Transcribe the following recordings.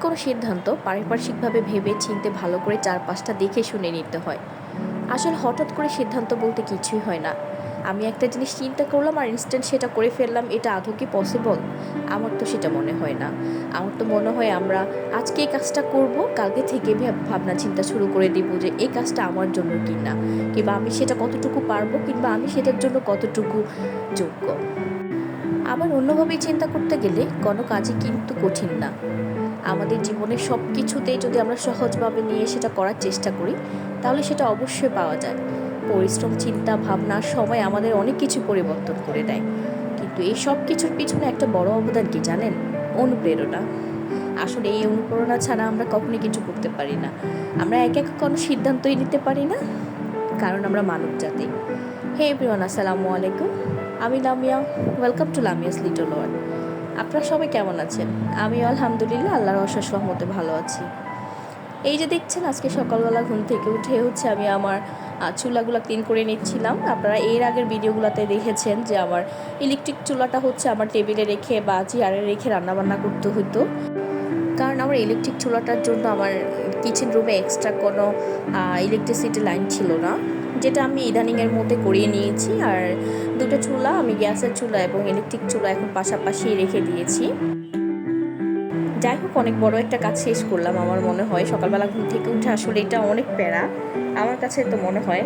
কোনো সিদ্ধান্ত পারিপার্শ্বিকভাবে ভেবে চিনতে ভালো করে চারপাশটা দেখে শুনে নিতে হয়। আসলে হঠাৎ করে সিদ্ধান্ত বলতে কিছুই হয় না। আমি একটা জিনিস চিন্তা করলাম আর ইনস্ট্যান্ট সেটা করে ফেললাম, এটা আদৌ কি পসিবল আমার তো সেটা মনে হয় না। আমার তো মনে হয় আমরা আজকে এই কাজটা করব, কালকে থেকে ভাব- ভাবনা চিন্তা শুরু করে দিব যে এই কাজটা আমার জন্য কি না কিংবা আমি সেটা কতটুকু পারব, কিংবা আমি সেটার জন্য কতটুকু যোগ্য। আবার অন্যভাবে চিন্তা করতে গেলে কোনো কাজই কিন্তু কঠিন না। আমাদের জীবনের সব কিছুতেই যদি আমরা সহজভাবে নিয়ে সেটা করার চেষ্টা করি, তাহলে সেটা অবশ্যই পাওয়া যায়। পরিশ্রম, চিন্তা ভাবনার সময় আমাদের অনেক কিছু পরিবর্তন করে দেয়। কিন্তু এই সব কিছুর পিছনে একটা বড় অবদান কি জানেন? অনুপ্রেরণা। আসলে এই অনুপ্রেরণা ছাড়া আমরা কখনোই কিছু করতে পারি না। আমরা এক এক কোনো সিদ্ধান্তই নিতে পারি না, কারণ আমরা মানব জাতি। হে এভরিওয়ান, আসসালামু আলাইকুম। আমি Lamia. Welcome to Lamia's little world. আপনারা সবাই কেমন আছেন? আমি আলহামদুলিল্লাহ, আল্লাহর অশেষ রহমতে ভালো আছি। এই যে দেখছেন, আজকে সকালবেলা ঘুম থেকে উঠে হচ্ছে আমি আমার চুলাগুলো ক্লিন করে নিচ্ছিলাম। আপনারা এর আগের ভিডিওগুলোতে দেখেছেন যে আমার ইলেকট্রিক চুলাটা হচ্ছে আমার টেবিলে রেখে বা চেয়ারে রেখে রান্নাবান্না করতে হতো কারণ আমার ইলেকট্রিক চুলাটার জন্য আমার কিচেন রুমে এক্সট্রা কোনো ইলেকট্রিসিটি লাইন ছিল না। যেটা আমি ইদানিংয়ের মধ্যে করিয়ে নিয়েছি। আর দুটো চুলা, আমি গ্যাসের চুলা এবং ইলেকট্রিক চুলা এখন পাশাপাশি রেখে দিয়েছি। যাই হোক অনেক বড় একটা কাজ শেষ করলাম আমার মনে হয়। সকালবেলা ঘুম থেকে উঠে আসলে এটা অনেক প্যারা। আমার কাছে তো মনে হয়,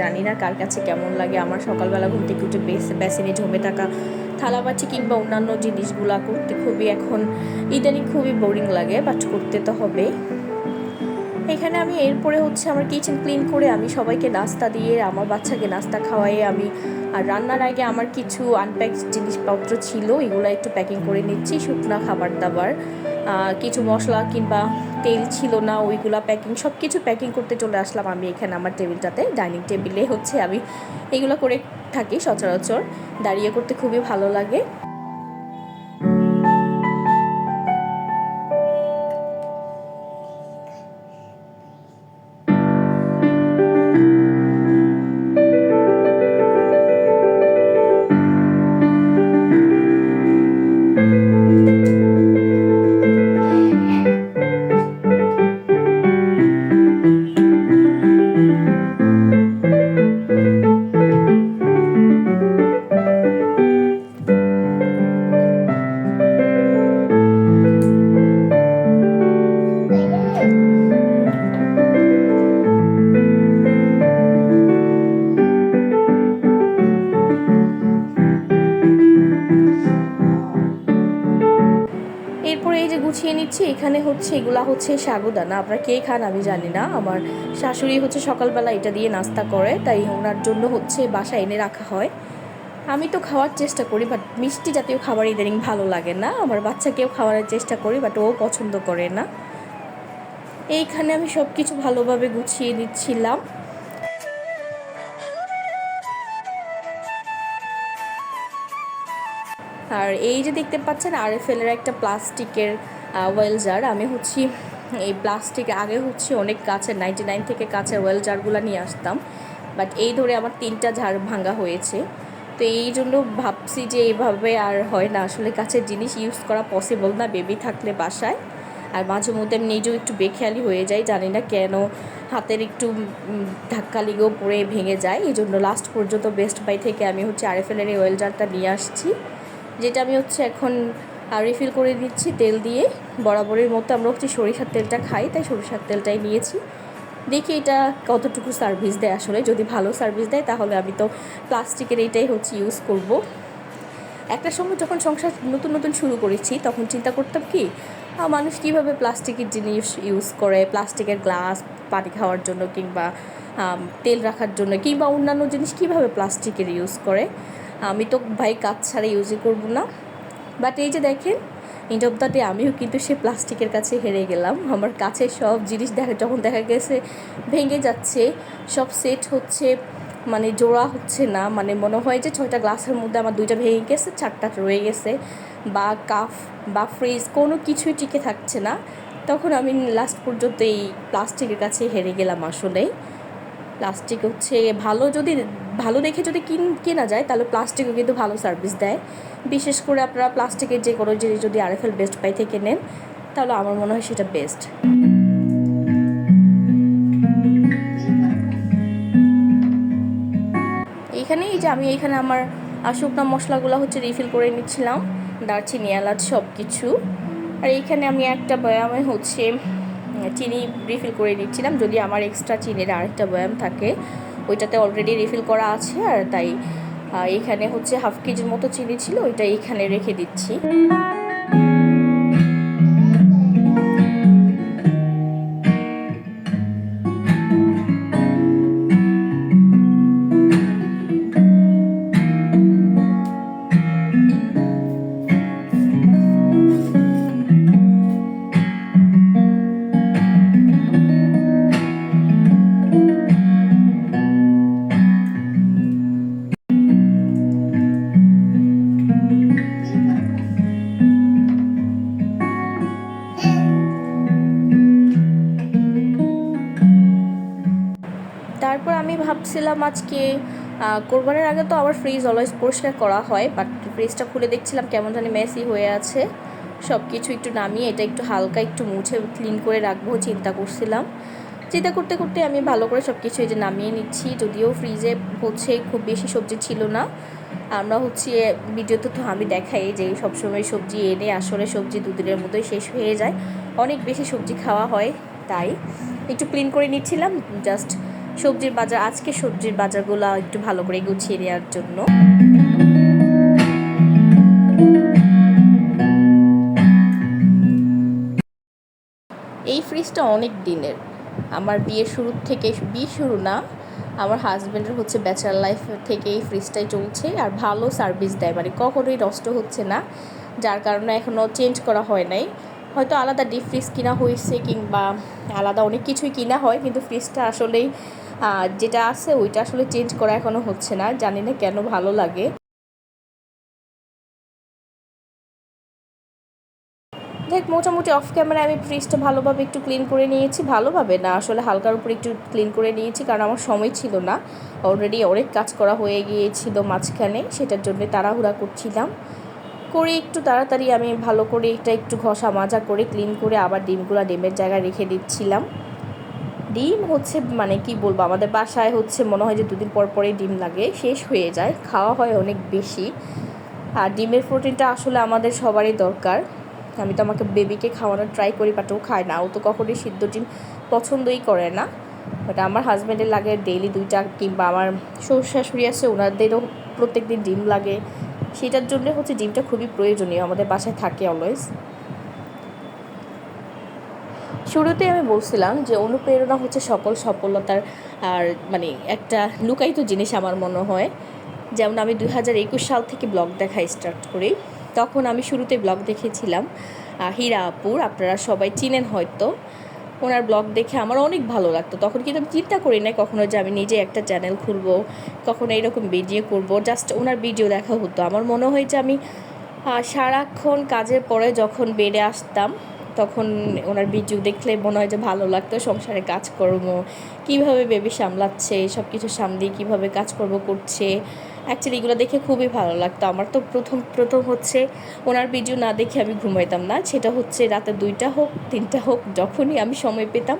জানি না কার কাছে কেমন লাগে। আমার সকালবেলা ঘুম থেকে উঠে বেস বেসিনে জমে থাকা থালাবাটি কিংবা অন্যান্য জিনিসগুলা করতে খুবই এখন, ইদানিং খুবই বোরিং লাগে বাট করতে তো হবেই। এখানে আমি এরপরে হচ্ছে আমার কিচেন ক্লিন করে আমি সবাইকে নাস্তা দিয়ে, আমার বাচ্চাকে নাস্তা খাওয়াই আমি, আর রান্নার আগে আমার কিছু আনপ্যাক জিনিসপত্র ছিল, এগুলো একটু প্যাকিং করে নিচ্ছি, শুকনা খাবার দাবার কিছু মশলা কিংবা তেল ছিল না, ওইগুলা প্যাকিং সব কিছু প্যাকিং করতে চলে আসলাম আমি এখানে আমার টেবিলটাতে ডাইনিং টেবিলে হচ্ছে আমি এগুলো করে থাকি সচরাচর, দাঁড়িয়ে করতে খুবই ভালো লাগে। এখানে হচ্ছে, এগুলা হচ্ছে সাগুদানা আপনারা কে খান আমি জানি না। আমার শাশুড়ি হচ্ছে সকালবেলা এটা দিয়ে নাস্তা করে, তাই ওনার জন্য হচ্ছে বাসা এনে রাখা হয়। আমি তো খাওয়ার চেষ্টা করি বাট মিষ্টি জাতীয় খাবার ইদানিং ভালো লাগে না। আমার বাচ্চাকেও খাওয়ার চেষ্টা করি বাট ও পছন্দ করে না। এইখানে আমি সব কিছু ভালোভাবে গুছিয়ে নিচ্ছিলাম। আর এই যে দেখতে পাচ্ছেন আরএফএল এর একটা প্লাস্টিকের ওয়েল জার আমি হচ্ছি, এই প্লাস্টিক আগে হচ্ছে অনেক কাছের নাইনটি নাইন থেকে কাছের ওয়েল জারগুলো নিয়ে আসতাম। বাট এই ধরে আমার তিনটা ঝাড় ভাঙা হয়েছে। তো এই জন্য ভাবছি যে এইভাবে আর হয় না। আসলে কাছের জিনিস ইউজ করা পসিবল না বেবি থাকলে বাসায়। আর মাঝে মধ্যে আমি নিজেও একটু বেখেয়ালি হয়ে যাই, জানি না কেন হাতের একটু ধাক্কা লেগেও পড়ে, ভেঙে যায়। এই জন্য লাস্ট পর্যন্ত বেস্ট বাই থেকে আমি হচ্ছে আরএফএলের এই ওয়েল জারটা নিয়ে আসছি। যেটা আমি হচ্ছে এখন রিফিল করে দিচ্ছি তেল দিয়ে। বরাবরের মতো আমরা হচ্ছে সরিষার তেলটা খাই, তাই সরিষার তেলটাই নিয়েছি। দেখি এটা কতটুকু সার্ভিস দেয় আসলে। যদি ভালো সার্ভিস দেয় তাহলে আমি তো প্লাস্টিকের এইটাই হচ্ছে ইউজ করব। একটা সময় যখন সংসার নতুন নতুন শুরু করেছি, তখন চিন্তা করতাম কি মানুষ কীভাবে প্লাস্টিকের জিনিস ইউজ করে? প্লাস্টিকের গ্লাস পানি খাওয়ার জন্য কিংবা তেল রাখার জন্য কিংবা অন্যান্য জিনিস কীভাবে প্লাস্টিকের ইউজ করে? আমি তো ভাই কাজ ছাড়া ইউজই করব না। বাট এই যে দেখেন এন্ড অফ দ্য ডে আমিও কিন্তু সে প্লাস্টিকের কাছে হেরে গেলাম। আমার কাছে সব জিনিস দেখা, যখন দেখা গেছে ভেঙে যাচ্ছে, সব সেট হচ্ছে মানে জোড়া হচ্ছে না। মানে মনে হয় যে ছয়টা গ্লাসের মধ্যে আমার দুইটা ভেঙে গেছে, চারটা রয়ে গেছে। বা কাফ বা ফ্রিজ কোনো কিছুই টিকে থাকছে না। তখন আমি লাস্ট পর্যন্ত এই প্লাস্টিকের কাছে হেরে গেলাম আসলেই। প্লাস্টিক হচ্ছে ভালো যদি ভালো দেখে যদি কিন, কেনা যায়, তাহলে প্লাস্টিকও কিন্তু ভালো সার্ভিস দেয়। বিশেষ করে আপনারা প্লাস্টিকের যে কোনো জিনিস যদি আরএফএল বেস্ট বাই থেকে নেন, তাহলে আমার মনে হয় সেটা বেস্ট এইখানে এই যে আমি এইখানে আমার শুকনো মশলাগুলো হচ্ছে রিফিল করে নিচ্ছিলাম। দারচিনি, এলাচ সব কিছু আর এইখানে আমি একটা বয়ামে হচ্ছে চিনি রিফিল করে নিচ্ছিলাম, যদি আমার এক্সট্রা চিনির আরেকটা বয়াম থাকে। ওইটাতে অলরেডি রিফিল করা আছে আর তাই এখানে হচ্ছে হাফ কেজির মতো চিনি ছিল, ওইটা এখানে রেখে দিচ্ছি। তারপর আমি ভাবছিলাম আজকে কোরবানির আগে তো আবার ফ্রিজ অলওয়েজ পরিষ্কার করা হয় বাট ফ্রিজটা খুলে দেখছিলাম কেমন জানি মেসি হয়ে আছে। সব কিছু একটু নামিয়ে এটা একটু হালকা একটু মুছে ক্লিন করে রাখব চিন্তা করছিলাম। চিন্তা করতে করতে আমি ভালো করে সব কিছু এই যে নামিয়ে নিচ্ছি, যদিও ফ্রিজে হচ্ছে খুব বেশি সবজি ছিল না। আমরা হচ্ছে ভিডিওতে তো আমি দেখাই যে সবসময় সবজি এনে আসলে সবজি দুদিনের মতোই শেষ হয়ে যায়। অনেক বেশি সবজি খাওয়া হয়, তাই একটু ক্লিন করে নিচ্ছিলাম জাস্ট সবজির বাজার, আজকে সবজির বাজারগুলো একটু ভালো করে গুছিয়ে নেওয়ার জন্য। এই ফ্রিজটা অনেক দিনের। আমার বিয়ের শুরু থেকে বিয়ে শুরু না, আমার হাজব্যান্ডের হচ্ছে ব্যাচেলার লাইফ থেকে এই ফ্রিজটাই চলছে আর ভালো সার্ভিস দেয়। মানে কখনোই নষ্ট হচ্ছে না, যার কারণে এখনও চেঞ্জ করা হয় নাই। হয়তো আলাদা ডিপ ফ্রিজ কিনা হয়েছে কিংবা আলাদা অনেক কিছুই কিনা হয়, কিন্তু ফ্রিজটা আসলেই যেটা আছে ওইটা আসলে চেঞ্জ করা এখনও হচ্ছে না, জানি না কেন ভালো লাগে। দেখ, মোটামুটি অফ ক্যামেরা আমি ফ্রিজটা ভালোভাবে একটু ক্লিন করে নিয়েছি, ভালোভাবে না, আসলে হালকার উপরে একটু ক্লিন করে নিয়েছি, কারণ আমার সময় ছিল না। অলরেডি অনেক কাজ করা হয়ে গিয়েছিল মাঝখানে, সেটার জন্য তাড়াহুড়া করছিলাম। করে একটু তাড়াতাড়ি আমি ভালো করে এটা একটু ঘষা মাজা করে ক্লিন করে আবার ডিমগুলো ডিমের জায়গায় রেখে দিচ্ছিলাম। ডিম হচ্ছে মানে কি বলব, আমাদের বাসায় হচ্ছে মনে হয় যে দুদিন পর পরে ডিম লাগে, শেষ হয়ে যায়, খাওয়া হয় অনেক বেশি। আর ডিমের প্রোটিনটা আসলে আমাদের সবারই দরকার। আমি তো আমাকে বেবিকে খাওয়ানোর ট্রাই করি বাট ও খায় না। ও তো কখনোই সিদ্ধ ডিম পছন্দই করে না। বাট আমার হাজব্যান্ডের লাগে ডেইলি দুইটা কিংবা আমার শ্বশুর শাশুড়ি আছে, ওনাদেরও প্রত্যেক দিন ডিম লাগে। সেটার জন্য হচ্ছে ডিমটা খুবই প্রয়োজনীয়, আমাদের বাসায় থাকে অলওয়েজ শুরুতে আমি বলছিলাম যে অনুপ্রেরণা হচ্ছে সকল সফলতার আর মানে একটা লুকায়িত জিনিস আমার মনে হয়। যেমন আমি দুই হাজার একুশ সাল থেকে ব্লগ দেখা স্টার্ট করি, তখন আমি শুরুতে ব্লগ দেখেছিলাম হীরা আপুর, আপনারা সবাই চিনেন হয়তো। ওনার ব্লগ দেখে আমার অনেক ভালো লাগতো। তখন কিন্তু আমি চিন্তা করি না কখনো যে আমি নিজে একটা চ্যানেল খুলবো, কখনো এরকম ভিডিও করব জাস্ট ওনার ভিডিও দেখা হতো। আমার মনে হয় যে আমি সারাক্ষণ কাজের পরে যখন বেড়ে আসতাম তখন ওনার ভিডিও দেখলে মনে হয় যে ভালো লাগতো, সংসারে কাজকর্ম কীভাবে বেবি সামলাচ্ছে সব কিছু সামলিয়ে কীভাবে কাজকর্ম করছে। অ্যাকচুয়ালি এগুলো দেখে খুবই ভালো লাগতো। আমার তো প্রথম প্রথম হচ্ছে ওনার ভিডিও না দেখে আমি ঘুমাইতাম না। সেটা হচ্ছে রাতে দুইটা হোক, তিনটা হোক, যখনই আমি সময় পেতাম,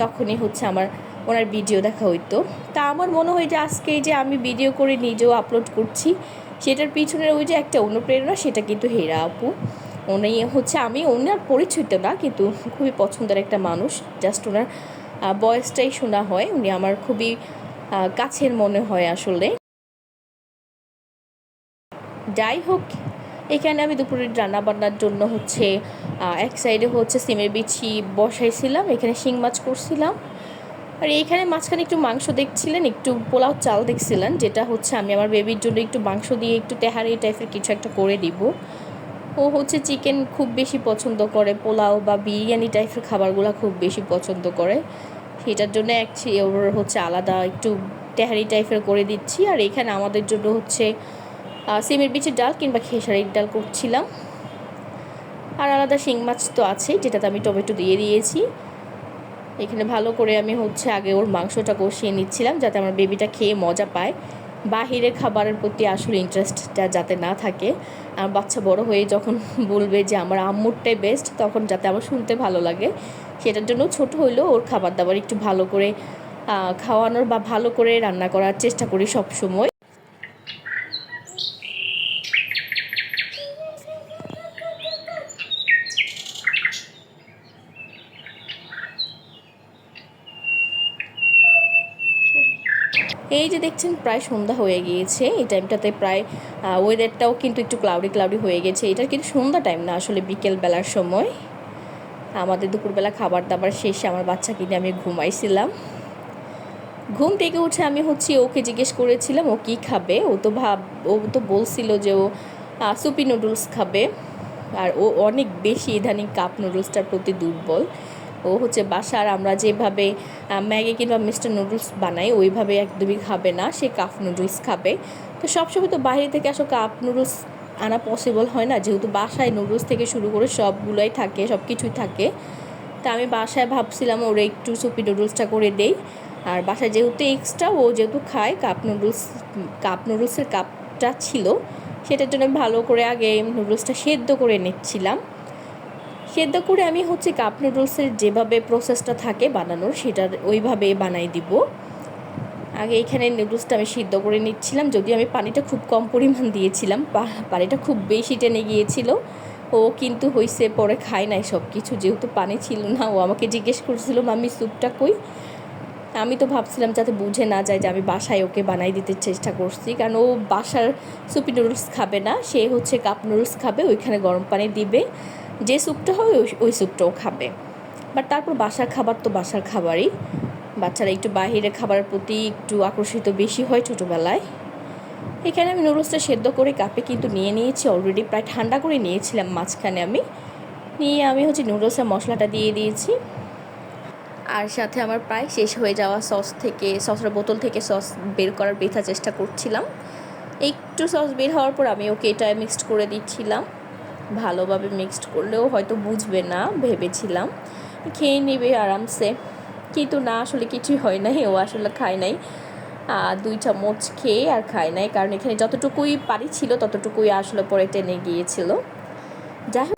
তখনই হচ্ছে আমার ওনার ভিডিও দেখা হইতো। তা আমার মনে হয় যে আজকে যে আমি ভিডিও করে নিজেও আপলোড করছি, সেটার পিছনের ওই যে একটা অনুপ্রেরণা, সেটা কিন্তু হেরা আপু। উনি হচ্ছে আমি ওনার পরিচিত না, কিন্তু খুবই পছন্দের একটা মানুষ। জাস্ট ওনার বয়সটাই শোনা হয়। উনি আমার খুবই কাছের মনে হয় আসলে। যাই হোক, এখানে আমি দুপুরের রান্না বান্নার জন্য হচ্ছে এক সাইডে হচ্ছে সিমের বিচি বসাইছিলাম, এখানে শিং মাছ করছিলাম। আর এইখানে মাঝখানে একটু মাংস দেখছিলেন, একটু পোলাও চাল দেখছিলেন, যেটা হচ্ছে আমি আমার বেবির জন্য একটু মাংস দিয়ে একটু তেহারি টাইপের কিছু একটা করে দিব। ও হচ্ছে চিকেন খুব বেশি পছন্দ করে, পোলাও বা বিরিয়ানি টাইপের খাবারগুলো খুব বেশি পছন্দ করে। সেটার জন্য এক ওর হচ্ছে আলাদা একটু তেহারি টাইপের করে দিচ্ছি। আর এখানে আমাদের জন্য হচ্ছে সিমের বিচের ডাল কিংবা খেসারির ডাল করছিলাম। আর আলাদা শিং মাছ তো আছে, যেটাতে আমি টমেটো দিয়ে দিয়েছি। এখানে ভালো করে আমি হচ্ছে আগে ওর মাংসটা কষিয়ে নিচ্ছিলাম, যাতে আমার বেবিটা খেয়ে মজা পায়। বাহিরের খাবারের প্রতি আসলে ইন্টারেস্টটা যাতে না থাকে। আর বাচ্চা বড় হয়ে যখন বলবে যে আমার আম্মুরটাই বেস্ট তখন যাতে আমার শুনতে ভালো লাগে। সেটার জন্য ছোট হইলেও ওর খাবার দাবার একটু ভালো করে খাওয়ানোর বা ভালো করে রান্না করার চেষ্টা করি সব সময় এই যে দেখছেন, প্রায় সন্ধ্যা হয়ে গিয়েছে। এই টাইমটাতে প্রায় ওয়েদারটাও কিন্তু একটু ক্লাউডি ক্লাউডি হয়ে গেছে। এটা কিন্তু সন্ধ্যা টাইম না, আসলে বিকেল বেলার সময়। আমাদের দুপুরবেলা খাবার দাবার শেষে আমার বাচ্চাকে নিয়ে আমি ঘুমাইছিলাম। ঘুম থেকে উঠে আমি হচ্ছে ওকে জিজ্ঞেস করেছিলাম, ও কী খাবে? ও তো ভাব, ও তো বলছিল যে ও সুপি নুডলস খাবে। আর ও অনেক বেশি ইদানিং কাপ নুডলসটার প্রতি দুর্বল। ও হচ্ছে বাসার, আমরা যেভাবে ম্যাগি কিংবা মিস্টার নুডলস বানাই, ওইভাবে একদমই খাবে না, সে কাপ নুডলস খাবে। তো সবসময় তো বাইরে থেকে আসলে কাপ নুডলস আনা পসিবল হয় না, যেহেতু বাসায় নুডলস থেকে শুরু করে সবগুলোই থাকে সব কিছুই থাকে। তা আমি বাসায় ভাবছিলাম ওরা একটু সুপি নুডলসটা করে দেই। আর বাসায় যেহেতু এক্সট্রা ও যেহেতু খায় কাপ নুডলস কাপ নুডলসের কাপটা ছিল, সেটার জন্য ভালো করে আগে নুডলসটা সেদ্ধ করে নিচ্ছিলাম। সেদ্ধ করে আমি হচ্ছে কাপ নুডলসের যেভাবে প্রসেসটা থাকে বানানোর সেটা ওইভাবে বানাই দিব। আগে এখানে নুডলসটা আমি সিদ্ধ করে নিচ্ছিলাম, যদিও আমি পানিটা খুব কম পরিমাণ দিয়েছিলাম পানিটা খুব বেশি টেনে গিয়েছিল। ও কিন্তু হইছে, পরে খায় নাই সব কিছু যেহেতু পানি ছিল না, ও আমাকে জিজ্ঞেস করছিল মামি স্যুপটা কই? আমি তো ভাবছিলাম যাতে বুঝে না যায় যে আমি বাসায় ওকে বানাই দিতে চেষ্টা করছি, কারণ ও বাসার সুপি নুডলস খাবে না, সে হচ্ছে কাপ নুডলস খাবে, ওইখানে গরম পানি দিবে। যে স্যুপটা হয় ওই ওই স্যুপটাও খাবে। বাট তারপর বাসার খাবার তো বাসার খাবারই। বাচ্চারা একটু বাইরের খাবারের প্রতি একটু আকর্ষিত বেশি হয় ছোটোবেলায়। এখানে আমি নুডলসটা সেদ্ধ করে কাপে কিন্তু নিয়ে নিয়েছি অলরেডি প্রায় ঠান্ডা করে নিয়েছিলাম মাঝখানে আমি। নিয়ে আমি হচ্ছে নুডলসের মশলাটা দিয়ে দিয়েছি। আর সাথে আমার প্রায় শেষ হয়ে যাওয়া সস থেকে, সসের বোতল থেকে সস বের করার বৃথা চেষ্টা করছিলাম। একটু সস বের হওয়ার পর আমি ওকে এটা মিক্সড করে দিচ্ছিলাম। ভালোভাবে মিক্সড করলেও হয়তো বুঝবে না, ভেবেছিলাম। খেয়ে নেবে আরামসে। কিন্তু না, আসলে কিছুই হয় নাই, ও আসলে খায় নাই। দুই চামচ খেয়ে আর খায় নাই। কারণ এখানে যতটুকুই পারি ছিল, ততটুকুই আসলে পরে টেনে গিয়েছিল। যাই